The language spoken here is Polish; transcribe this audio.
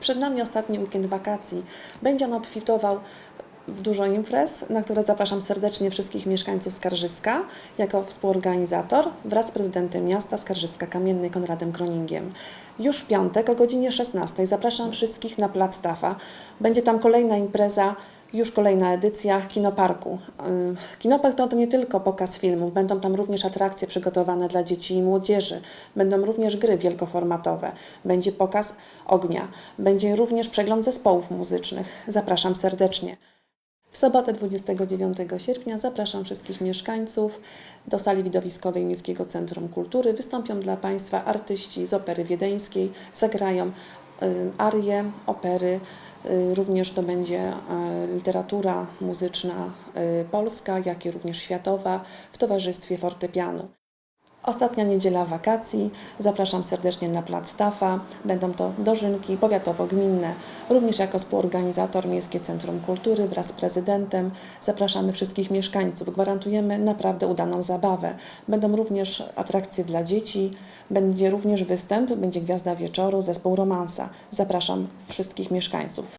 Przed nami ostatni weekend wakacji. Będzie on obfitował w dużo imprez, na które zapraszam serdecznie wszystkich mieszkańców Skarżyska jako współorganizator wraz z prezydentem miasta Skarżyska Kamiennej Konradem Kroningiem. Już w piątek o godzinie 16 zapraszam wszystkich na Plac Tafa. Będzie tam kolejna impreza, już kolejna edycja Kinoparku. Ym, Kinopark to, to nie tylko pokaz filmów, będą tam również atrakcje przygotowane dla dzieci i młodzieży, będą również gry wielkoformatowe, będzie pokaz ognia, będzie również przegląd zespołów muzycznych. Zapraszam serdecznie. W sobotę 29 sierpnia zapraszam wszystkich mieszkańców do sali widowiskowej Miejskiego Centrum Kultury. Wystąpią dla Państwa artyści z Opery Wiedeńskiej, zagrają y, arie, opery, y, również to będzie y, literatura muzyczna y, polska, jak i również światowa w towarzystwie fortepianu. Ostatnia niedziela wakacji. Zapraszam serdecznie na plac Stafa. Będą to dożynki powiatowo-gminne. Również jako współorganizator Miejskie Centrum Kultury wraz z prezydentem zapraszamy wszystkich mieszkańców. Gwarantujemy naprawdę udaną zabawę. Będą również atrakcje dla dzieci. Będzie również występ, będzie Gwiazda Wieczoru, zespół Romansa. Zapraszam wszystkich mieszkańców.